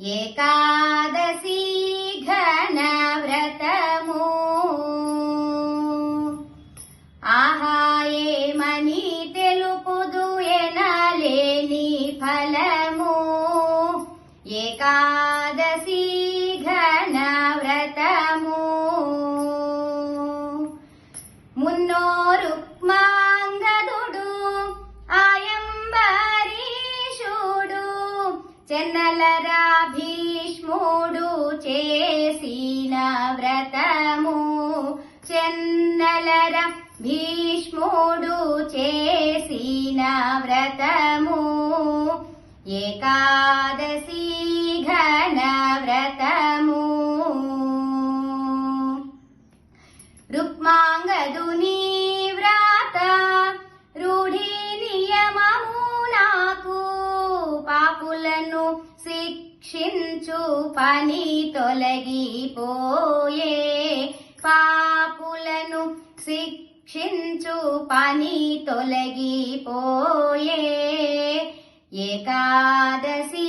ఏకాదశి ఘనవ్రతము ఆహాయేమని తెలుపుదు ఎనలేని ఫలము ఏకా భీష్ముడు చేసిన వ్రతము. చెన్నలర భీష్ముడు చేసిన వ్రతము. ఏకాదశి ఘన పని తొలగిపోయే పాపులను శిక్షించు పని తొలగిపోయే ఏకాదశి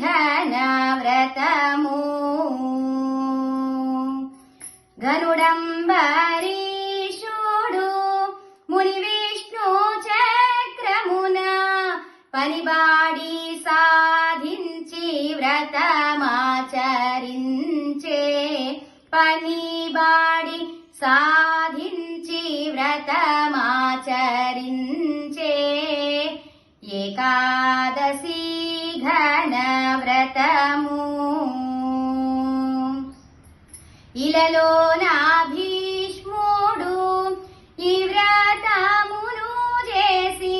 ఘన వ్రతము. పనిబాడి సాధించి వ్రతమాచరించే ఏకాదశి ఘన వ్రతము. ఇలలో నా భీష్ముడు ఈ వ్రతమును చేసి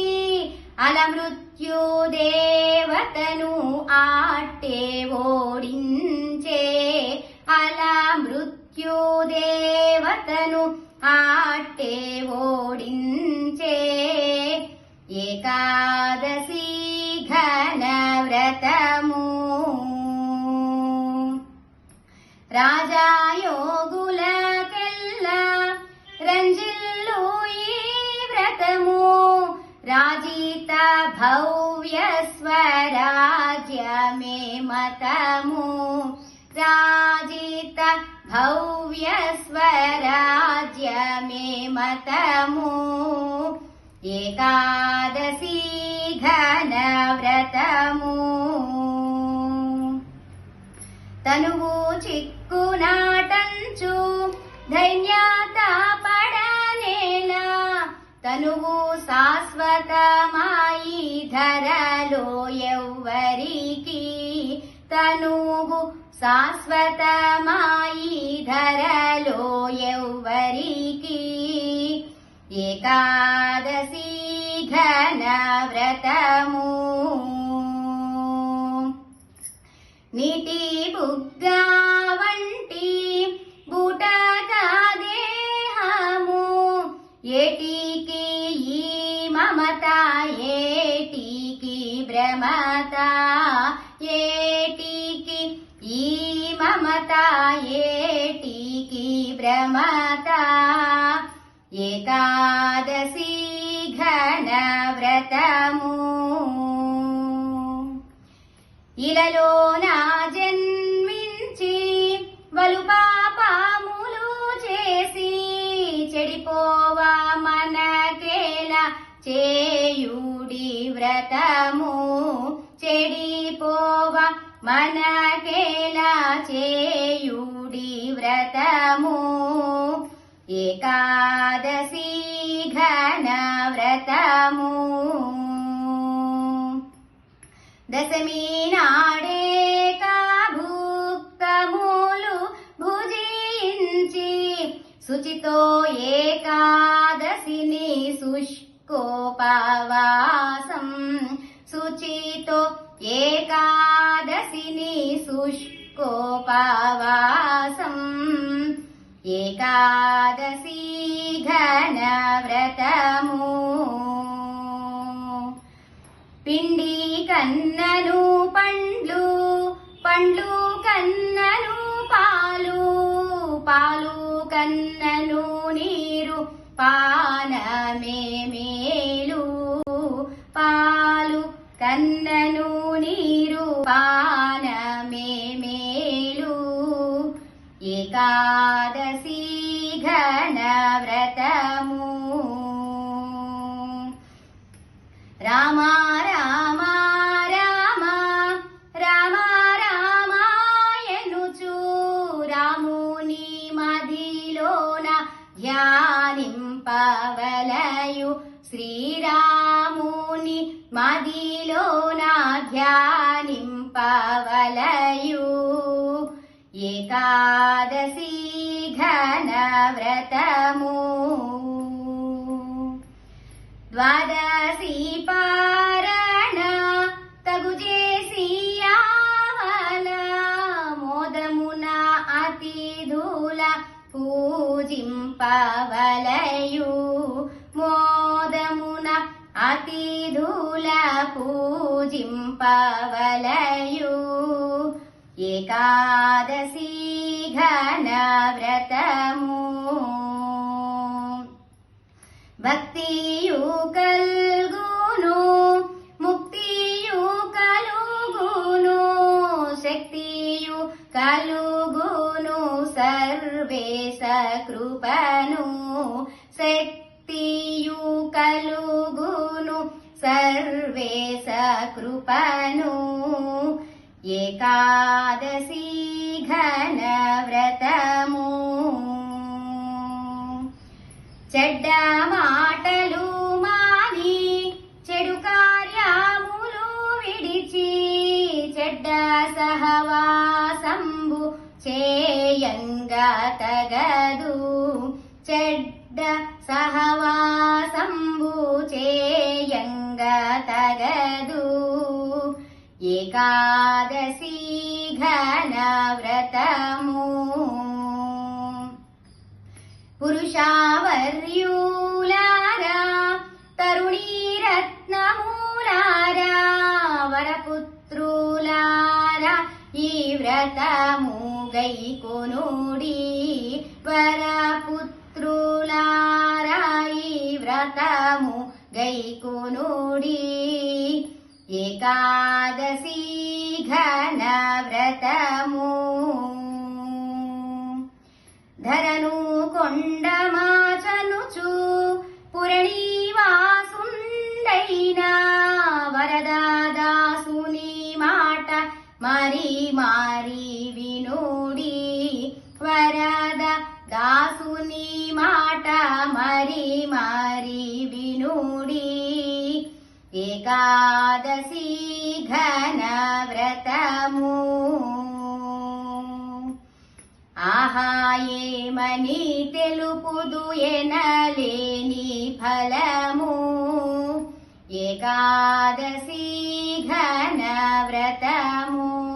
అలమృత్యు దేవతను ఆట్టేవో. అతను ఆట్టే ఓడించే ఏకాదశి ఘన వ్రతము. రాజాయోగులకెల్ల రంజిల్లు ఈ వ్రతము. రాజీత భవ్య స్వరాజ్యమే మతము. రాజీత భౌ స్వరాజ్యమే మతము ఏకాదశి ఘన వ్రతము తనువు చిక్కునాటంచు ధైర్యత పడనేలా తనువు శాశ్వతమాయి ధరలో ఎవ్వరికి తనువు శాశ్వతమాయి ధరలో ఎవ్వరికి ఏకాదశి ఘన వ్రతము నిటి బుగ్గా వంటి బూటక దేహము ఏటి ఏటికి భ్రమత ఏకాదశి ఘన వ్రతము. ఇలలో నా జన్మించి వలు పాపములు చేసి చెడిపోవా మనకేలా చేయుడి వ్రతము. చెడిపోవా మనకేలా చేయుడి వ్రతము ఏకాదశి ఘన వ్రతము దశమి నాడే భుక్తములు భుజించి శుచితో ఏకాదశిని శుష్కోపవాసం శుచితో ఏకాదశిని శుష్కోపవాసం. ఏకాదశి ఘనవ్రతము. పిండి కన్నను పండ్లు పండ్లు కన్నను పాలు పాలు కన్నను నీరు పానమే మేలు. పాలు కన్నను ो नाध्यानिम् पावलयु। एतादशी घनव्रतमू। द्वाद वलयु। एकादशी घनव्रतमु। भक्तियु कल्गुनु मुक्तियु कलु शक्तियु कलुगुनु सर्वे सकृपनु शक्ति కృపను ఏకాదశి ఘన వ్రతము చెడ్డ మాటలు మాని చెడు కార్యములు విడిచి చెడ్డ సహవాసంబు చేయంగా తగదు. చెడ్డ సహవాసంబు చేయంగా తగదు. एकादशी घनव्रतमू। पुरुषावर्युलारा तरुणीरत्नमुलारा वरपुत्रुलारा ईव्रतमु गैकोनुी वरपुत्रा इव्रतमु व्रतमु नुडी एका ఘన వ్రతము ధరను కొండమా ఆహా తెలుపుదు ఎనలేని ఫలము. ఏకాదశి ఘన వ్రతము.